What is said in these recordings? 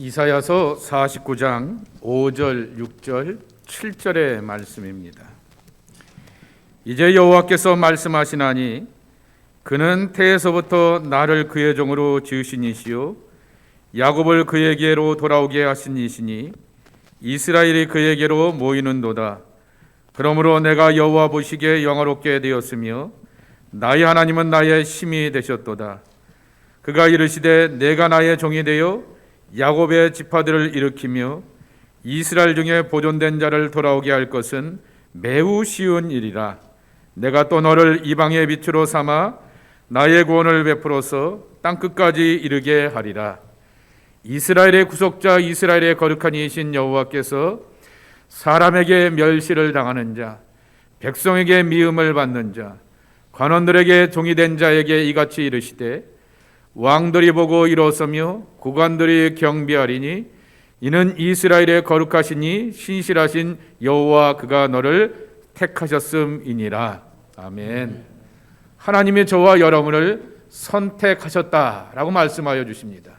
이사야서 49장 5절, 6절, 7절의 말씀입니다. 이제 여호와께서 말씀하시나니 그는 태에서부터 나를 그의 종으로 지으신 이시요 야곱을 그에게로 돌아오게 하신 이시니 이스라엘이 그에게로 모이는도다. 그러므로 내가 여호와 보시기에 영화롭게 되었으며 나의 하나님은 나의 힘이 되셨도다. 그가 이르시되 내가 나의 종이 되어 야곱의 지파들을 일으키며 이스라엘 중에 보존된 자를 돌아오게 할 것은 매우 쉬운 일이라. 내가 또 너를 이방의 빛으로 삼아 나의 구원을 베풀어서 땅 끝까지 이르게 하리라. 이스라엘의 구속자 이스라엘의 거룩한 이신 여호와께서 사람에게 멸시를 당하는 자, 백성에게 미움을 받는 자, 관원들에게 종이 된 자에게 이같이 이르시되 왕들이 보고 일어서며 구관들이 경비하리니 이는 이스라엘의 거룩하시니 신실하신 여호와 그가 너를 택하셨음이니라. 아멘. 하나님이 저와 여러분을 선택하셨다라고 말씀하여 주십니다.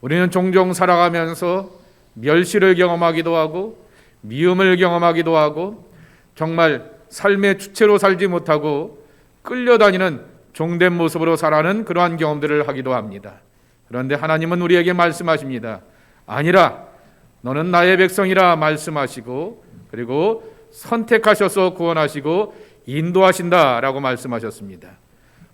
우리는 종종 살아가면서 멸시를 경험하기도 하고 미움을 경험하기도 하고 정말 삶의 주체로 살지 못하고 끌려다니는 종된 모습으로 살아가는 그러한 경험들을 하기도 합니다. 그런데 하나님은 우리에게 말씀하십니다. 아니라 너는 나의 백성이라 말씀하시고 그리고 선택하셔서 구원하시고 인도하신다라고 말씀하셨습니다.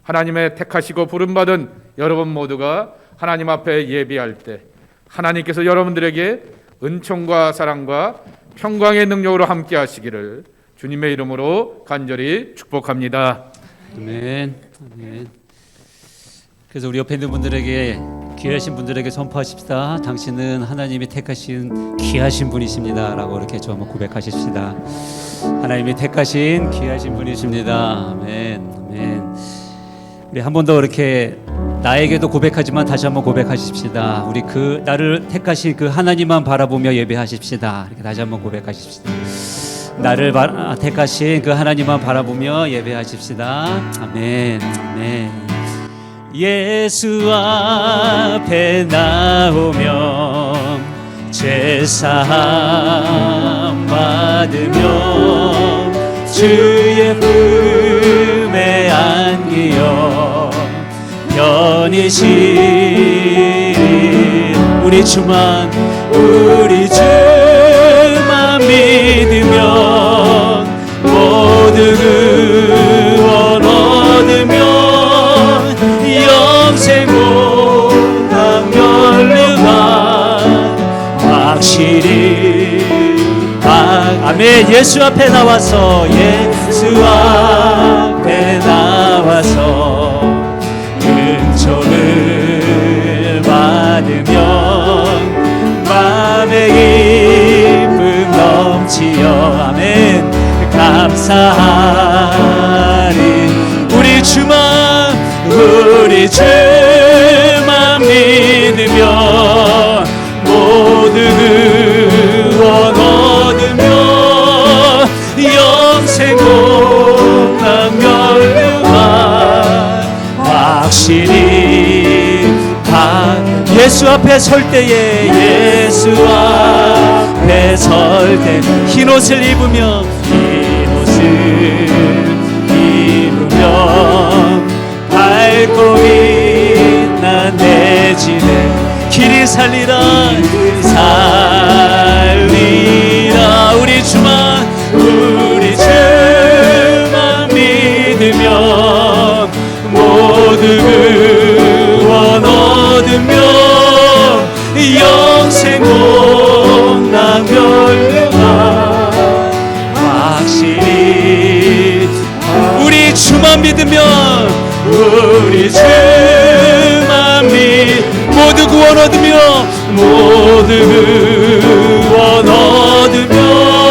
하나님의 택하시고 부름받은 여러분 모두가 하나님 앞에 예비할 때 하나님께서 여러분들에게 은총과 사랑과 평강의 능력으로 함께 하시기를 주님의 이름으로 간절히 축복합니다. 아멘. 아멘. 그래서 우리 옆에 있는 분들에게 귀하신 분들에게 선포하십시다. 당신은 하나님이 택하신 귀하신 분이십니다라고 이렇게 좀 고백하십시다. 하나님이 택하신 귀하신 분이십니다. 아멘. 아멘. 우리 한 번 더 이렇게 나에게도 고백하지만 다시 한번 고백하십시다. 우리 그 나를 택하신 그 하나님만 바라보며 예배하십시다. 이렇게 다시 한번 고백하십시다. 나를 바, 택하신 그 하나님만 바라보며 예배하십시다. 아멘. 아멘. 예수 앞에 나오며 제사함 받으며 주의 품에 안기어 편히 쉬리 우리 주만 우리 확실히 아, 아멘. 예수 앞에 나와서 예수 앞에 나와서 은총을 받으면 마음의 기쁨 넘치어 아멘. 감사하 예수 앞에 설 때에 예수 앞에 설 때 흰 옷을 입으며 흰옷을 입으며 밝고 빛난 내 집에 길이 살리라 살리라 주만 믿으면 우리 주만 믿 모두 구원 얻으며 모두 구원 얻으며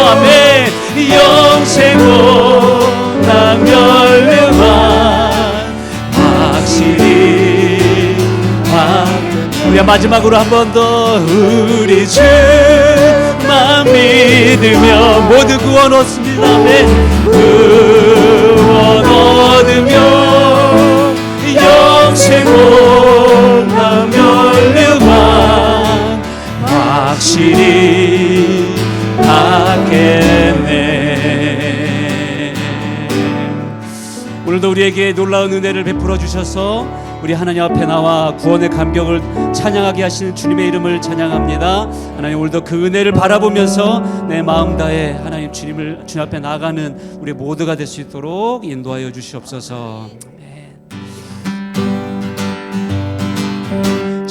아멘. 영생 못난 멸류관 확실히 확 우리 마지막으로 한 번 더 우리 주만 믿으며 모두 구원 얻습니다. 아멘 오늘도 우리에게 놀라운 은혜를 베풀어 주셔서 우리 하나님 앞에 나와 구원의 감격을 찬양하게 하시는 주님의 이름을 찬양합니다. 하나님 오늘도 그 은혜를 바라보면서 내 마음 다해 하나님 주님을 주님 앞에 나가는 우리 모두가 될 수 있도록 인도하여 주시옵소서.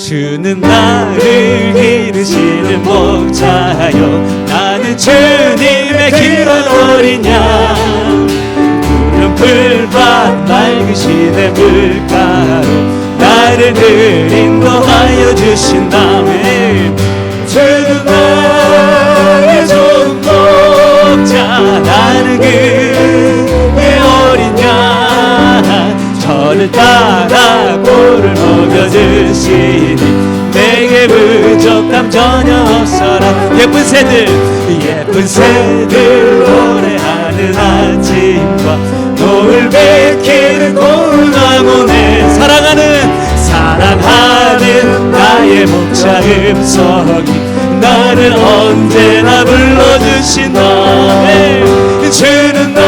주는 나를 기르시는 목자여 나는 주님의 양. 푸른 풀밭 맑으시네 물가로 나를 늘 인도하여 주신다면 주는 나의 좋은 목자. 나는 그의 양. 저를 따라 먹여주시니 내게 부족함 전혀 없어라. 예쁜 새들 예쁜 새들 노래하는 아침과 노을 비키는 고운 황혼에 사랑하는 사랑하는 나의 목자 음성이 나를 언제나 불러주신다네 주는 나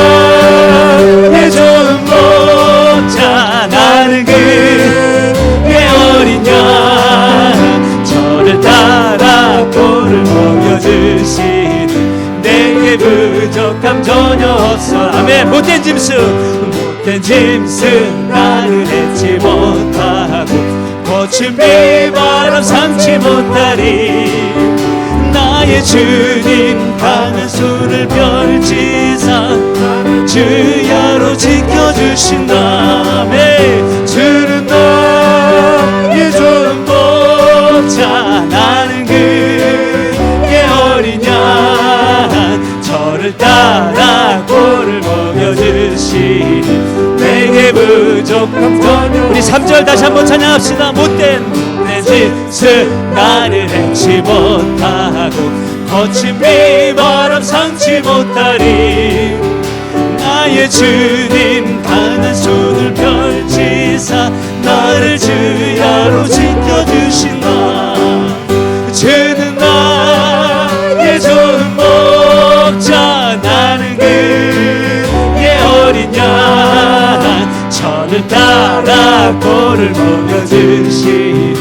부족함 전혀 없어. 아멘. 못된 짐승. 못된 짐승. 나를 해치 못하고 거친 비바람 삼지 못하리. 나의 주님 강한 손을 펼치사 주야로 지켜주신다네 주는 나 먹여주시니 내게 부족함 전혀 우리 3절 다시 한번 찬양합시다. 못된 못된 짓을 나를 해치 못하고 거친 비바람 상치 못하리. 나의 주님 강한 손을 펼치사 나를 주야로 지켜주신다 주는 나의 좋은 목자 먹여주시니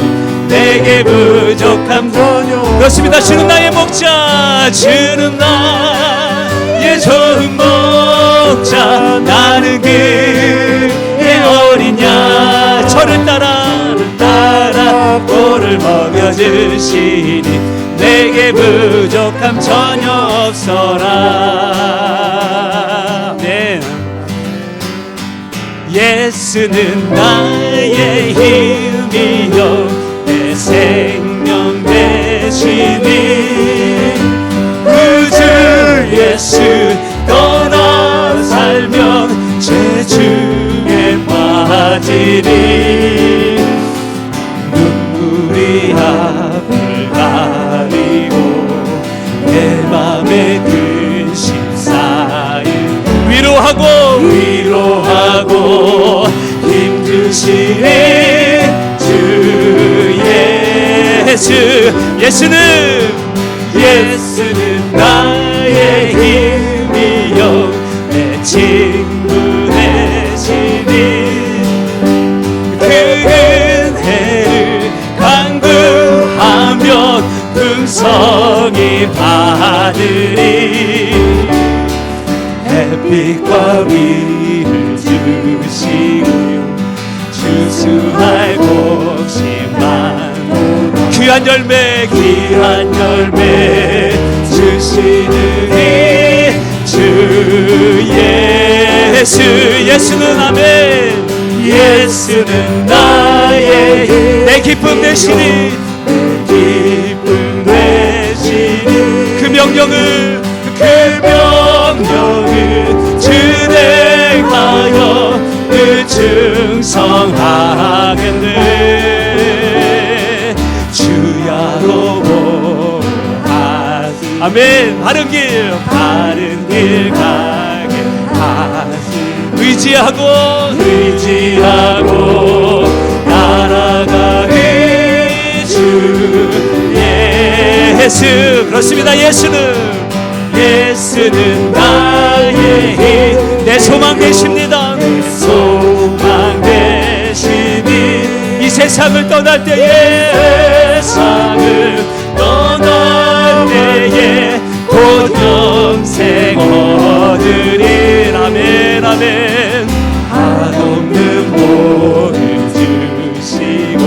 내게 부족함 전혀 그렇습니다. 주는 나의 목자 주는 나의 좋은 목자 나는 그의 어린 양 저를 따라 따라 꼴을 먹여주시니 내게 부족함 전혀 없어라. 네. 예수는 나의 힘이요 내 생명 되시니 그주 예수 떠나 살면 죄 중에 빠지리 예수 예수는 예수는 나의 힘이요. 내 친구 되시니 그 은혜를 간구하면 풍성히 받으리. 햇빛과 비를 주시고 곡식만 귀한 열매 귀한 열매 주시느니 주 예수 예수는 아멘. 예수는 나의 힘, 내 기쁨 되시니 내 기쁨 되시니. 그 명령을 그 명령을 준행하여 그 충성하겠네 주야로 하시 아멘. 바른 길 바른 길 가게 하시 의지하고 의지하고 날아가리 주 예수. 그렇습니다. 예수는 예수는 나의 힘. 내 소망 되십니다. 내 소망 세상을 떠날 때에 세상을 떠날 때에 곧 영생 얻으리 아멘 아멘. 한없는 복을 주시고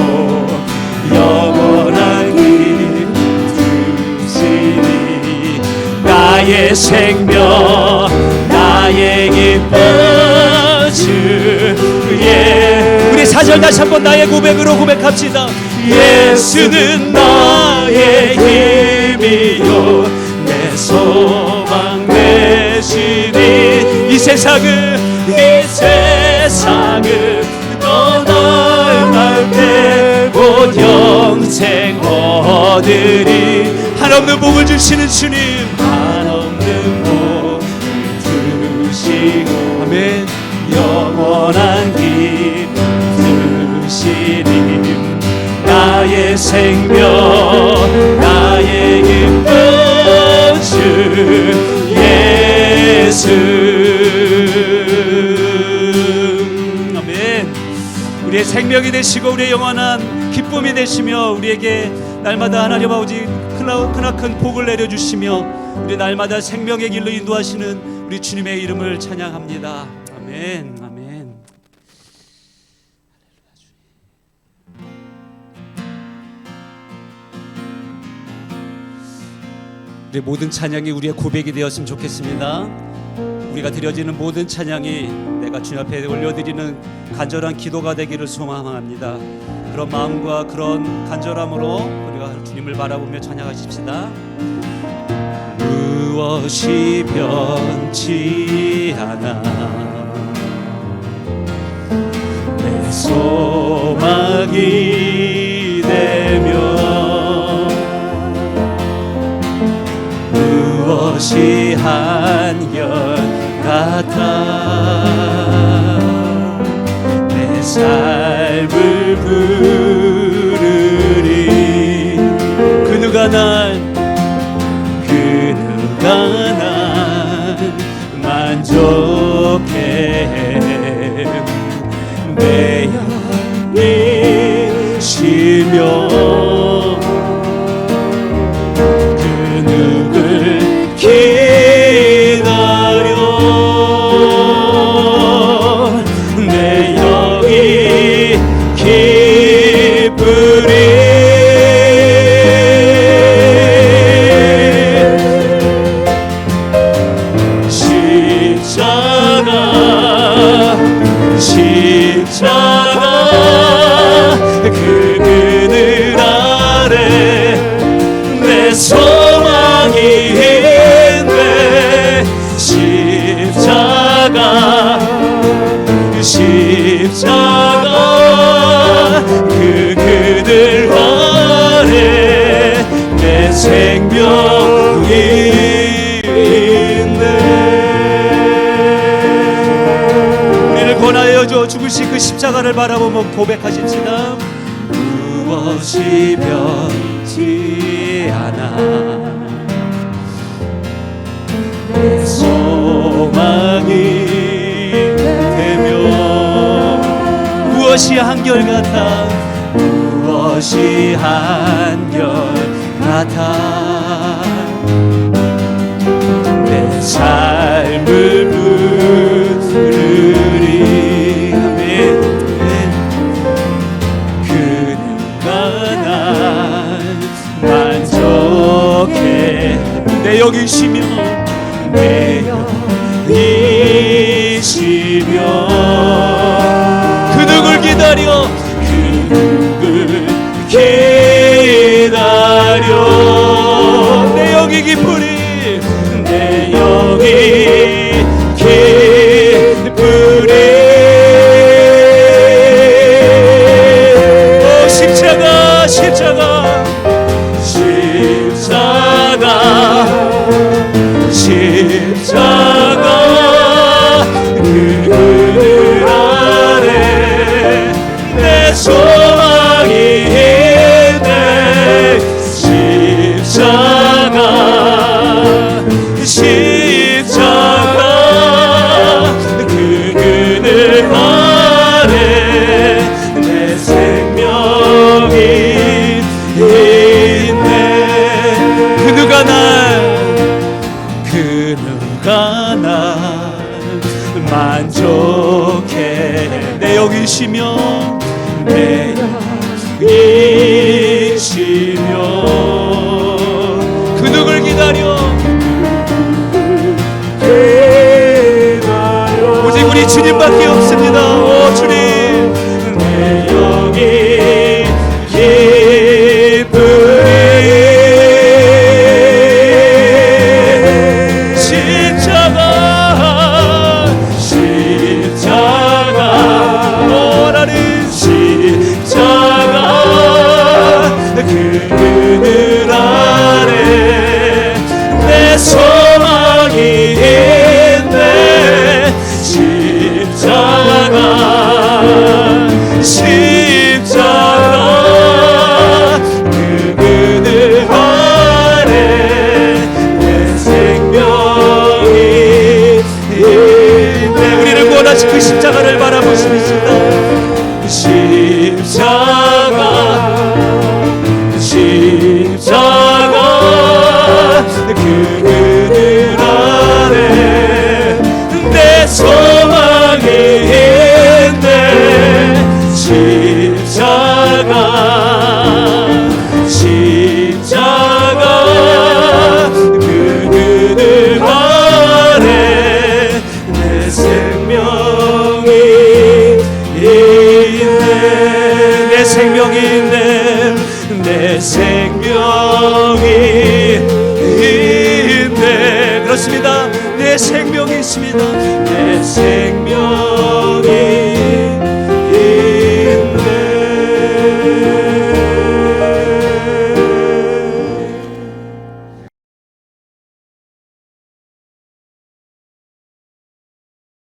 영원한 길 주시니 나의 생명 나의 기쁨 주의 우리 사절 다시 한번 나의 고백으로 고백합시다. 예수는 나의 힘이요. 내 소망 되시니 이 세상을 이 세상을 떠날 때곧 영생 얻으리. 한없는 복을 주시는 주님 생명 나의 기쁨 주 예수. 아멘. 우리의 생명이 되시고 우리의 영원한 기쁨이 되시며 우리에게 날마다 하나님 아버지 크나- 크나큰 복을 내려주시며 우리 날마다 생명의 길로 인도하시는 우리 주님의 이름을 찬양합니다. 아멘 우리 모든 찬양이 우리의 고백이 되었으면 좋겠습니다. 우리가 드려지는 모든 찬양이 내가 주님 앞에 올려드리는 간절한 기도가 되기를 소망합니다. 그런 마음과 그런 간절함으로 우리가 주님을 바라보며 찬양하십시다. 무엇이 변치 않아 내 소망이 무엇이 한결 같아. 내 삶을 부르리. 그 누가 날 그 누가 날 만족해. 내 영이 쉬며 생명이 있네. 우리를 권하여 줘 죽으신 그 십자가를 바라보며 고백하십시다. 무엇이 변치 않아 내 소망이 무엇이 한결같아? 무엇이 한결 같아 내 삶을